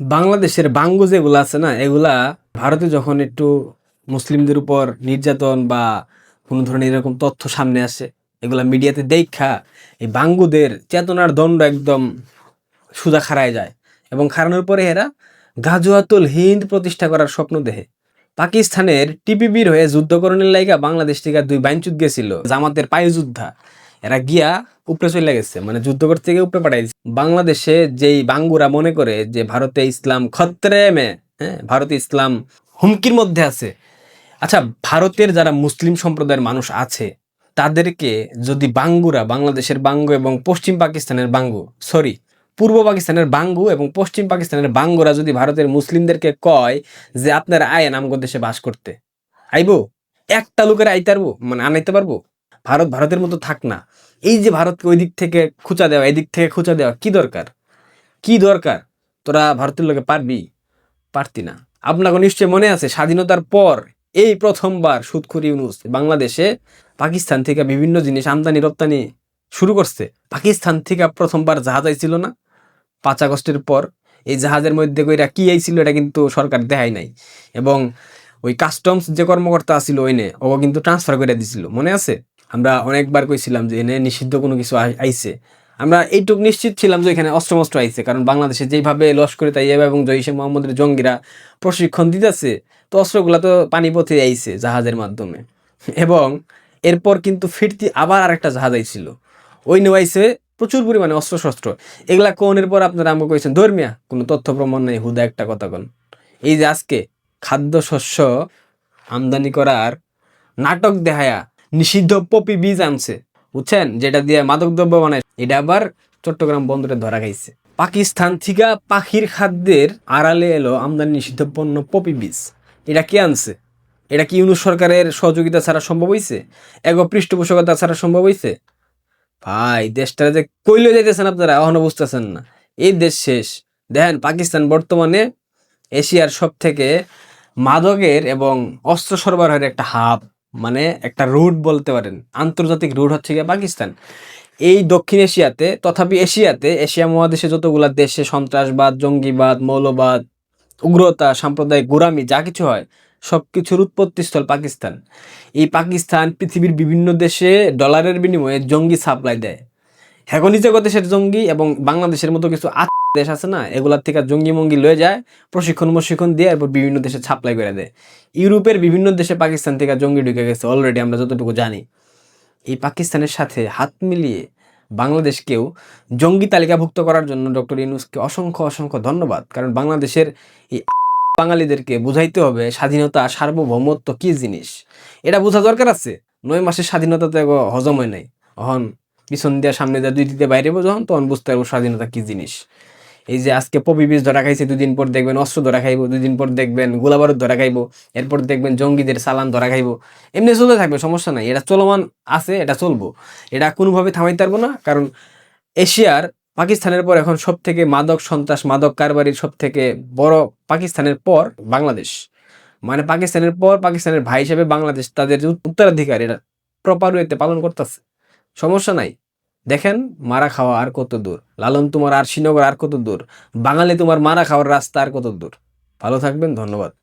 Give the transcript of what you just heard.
বাংলাদেশের বাঙ্গু যেগুলো আছে না, এগুলা ভারতে যখন একটু মুসলিমদের উপর নির্যাতন বা কোনো ধরনের এরকম তথ্য সামনে আসে, এগুলা মিডিয়াতে দেখা এই বাঙ্গুদের চেতনার দণ্ড একদম সুজা খাড়ায় যায় এবং খাড়ানোর পরে এরা গাজুয়াতুল হিন্দ প্রতিষ্ঠা করার স্বপ্ন দেহে পাকিস্তানের টিপিবির হয়ে যুদ্ধকরণের লাইগা বাংলাদেশ থেকে দুই বাইনচুত গেছিল, জামাতের পায়ে যোদ্ধা। এরা গিয়া উপরে চলে গেছে মানে যুদ্ধ করতে গিয়ে উপরে পাঠাই। বাংলাদেশে যেই বাঙ্গুরা মনে করে যে ভারতে ইসলাম খত্রে মে হ্যাঁ ভারতে ইসলাম হুমকির মধ্যে আছে। আচ্ছা ভারতের যারা মুসলিম সম্প্রদায়ের মানুষ আছে, তাদেরকে যদি বাঙ্গুরা, বাংলাদেশের বাঙ্গু এবং পশ্চিম পাকিস্তানের বাঙ্গু সরি পূর্ব পাকিস্তানের বাঙ্গু এবং পশ্চিম পাকিস্তানের বাঙ্গুরা যদি ভারতের মুসলিমদেরকে কয় যে আপনারা আয়েন আমগো দেশে বাস করতে, আইবো? একটা লোকের আইতে পারব মানে আনাইতে পারব? ভারত, ভারতের মতো থাক না। এই যে ভারতকে ওই দিক থেকে খুঁচা দেওয়া, এদিক থেকে খুঁচা দেওয়া, কি দরকার? কি দরকার? তোরা ভারতের লোকে পারবি? পারতি না। আপনাকে নিশ্চয় মনে আছে, স্বাধীনতার পর এই প্রথমবার সুদখুরি ইউনুস বাংলাদেশে পাকিস্তান থেকে বিভিন্ন জিনিস আমদানি, রপ্তানি শুরু করছে। পাকিস্তান থেকে প্রথমবার জাহাজ আইছিল না? পাঁচ আগস্টের পর। এই জাহাজের মধ্যে কইরা কি আইছিল এটা কিন্তু সরকার দেখায় নাই। এবং ওই কাস্টমস যে কর্মকর্তা আছিল ওইনে ও কিন্তু ট্রান্সফার করে দিছিল। মনে আছে? আমরা অনেকবার কইছিলাম যে এনে নিষিদ্ধ কোনো কিছু আই- আইছে। আমরা এইটুক নিশ্চিত ছিলাম যে এখানে অস্ত্র মস্ত্র আইছে, কারণ বাংলাদেশে যেইভাবে লস্করে তাইয়াবা এবং জৈশে মোহাম্মদের জঙ্গিরা প্রশিক্ষণ দিতেছে, তো অস্ত্রগুলো তো পানিপথে আইছে জাহাজের মাধ্যমে। এবং এরপর কিন্তু ফিরতি আবার আরেকটা জাহাজ আইছিল। ওই নিয়ে আইছে প্রচুর পরিমাণে অস্ত্র শস্ত্র এগুলা কোনের পর আপনারা আমাকে কইছেন? ধর্মিয়া। কোনো তথ্য প্রমাণ নেই, হুদা একটা কথা কোন। এই যে আজকে খাদ্য শস্য আমদানি করার নাটক দেখায়া নিষিদ্ধ পপি বীজ আনছে। বুঝছেন? যেটা দিয়ে মাদক দ্রব্য বানায়। এটা আবার চট্টগ্রাম বন্দরে ধরা খাইছে। পাকিস্তান থেকে পাখির খাদ্যের আড়ালে এলো আমদানি নিষিদ্ধ পণ্য পপি বীজ। এটা কে আনছে? এটা কি ইউনুস সরকারের সহযোগিতা ছাড়া সম্ভব হয়েছে এগো পৃষ্ঠপোষকতা ছাড়া সম্ভব হয়েছে ভাই, দেশটা যে কইলে যাইতেছেন আপনারা, এখনও বুঝতেছেন না। এই দেশ শেষ। দেখেন, পাকিস্তান বর্তমানে এশিয়ার সব থেকে মাদকের এবং অস্ত্র সরবরাহের একটা হাব। মানে একটা রুট বলতে পারেন। আন্তর্জাতিক রুট হচ্ছে গিয়ে পাকিস্তান। এই দক্ষিণ এশিয়াতে তথাপি এশিয়াতে এশিয়া মহাদেশে যতগুলা দেশে সন্ত্রাসবাদ, জঙ্গিবাদ, মৌলবাদ, উগ্রতা, সাম্প্রদায়িক গোরামি যা কিছু হয় সব কিছুর উৎপত্তিস্থল পাকিস্তান। এই পাকিস্তান পৃথিবীর বিভিন্ন দেশে ডলারের বিনিময়ে জঙ্গি সাপ্লাই দেয়। নিজেগো দেশের জঙ্গি এবং বাংলাদেশের মতো কিছু দেশ আছে না, এগুলার থেকে জঙ্গি মঙ্গি লয়ে যায়, প্রশিক্ষণ প্রশিক্ষণ দিয়ে এরপর বিভিন্ন দেশে সাপ্লাই করে দেয়। ইউরোপের বিভিন্ন দেশে পাকিস্তান থেকে জঙ্গি ঢুকে গেছে অলরেডি আমরা যতটুকু জানি। এই পাকিস্তানের সাথে হাত মিলিয়ে বাংলাদেশকেও জঙ্গি তালিকাভুক্ত করার জন্য ডক্টর ইউনুসকে অসংখ্য অসংখ্য ধন্যবাদ। কারণ বাংলাদেশের এই বাঙালিদেরকে বুঝাইতে হবে স্বাধীনতা, সার্বভৌমত্ব কি জিনিস? এটা বোঝা দরকার আছে। নয় মাসের স্বাধীনতা তো হজম হয় নাই। অহন পিছন দিয়া সামনে দিয়া দুই দিতে বাইরে যখন, তখন বুঝতে পারব স্বাধীনতা কি জিনিস। এই যে আজকে পপি বীজ ধরা খাইছে, দুদিন পর দেখবেন অস্ত্র ধরা খাইবো, দুদিন পর দেখবেন গোলাবারুদ ধরা খাইবো, এরপর দেখবেন জঙ্গিদের সালান ধরা খাইবো। এমনি চলতে থাকবে, সমস্যা নাই। এটা চলমান আছে, এটা চলবো। এটা কোনোভাবে থামাইতে পারব না, কারণ এশিয়ার পাকিস্তানের পর এখন সব থেকে মাদক সন্ত্রাস, মাদক কারবারির সব থেকে বড় পাকিস্তানের পর বাংলাদেশ। মানে পাকিস্তানের পর পাকিস্তানের ভাই হিসেবে বাংলাদেশ তাদের উত্তরাধিকার, এটা প্রপার ওয়েতে পালন করতেছে। সমস্যা নাই। দেখেন, মারা খাওয়া আর কত দূর? লালন তোমার আর শ্রীনগর আর কত দূর? বাঙালি তোমার মারা খাওয়ার রাস্তা আর কত দূর? ভালো থাকবেন, ধন্যবাদ।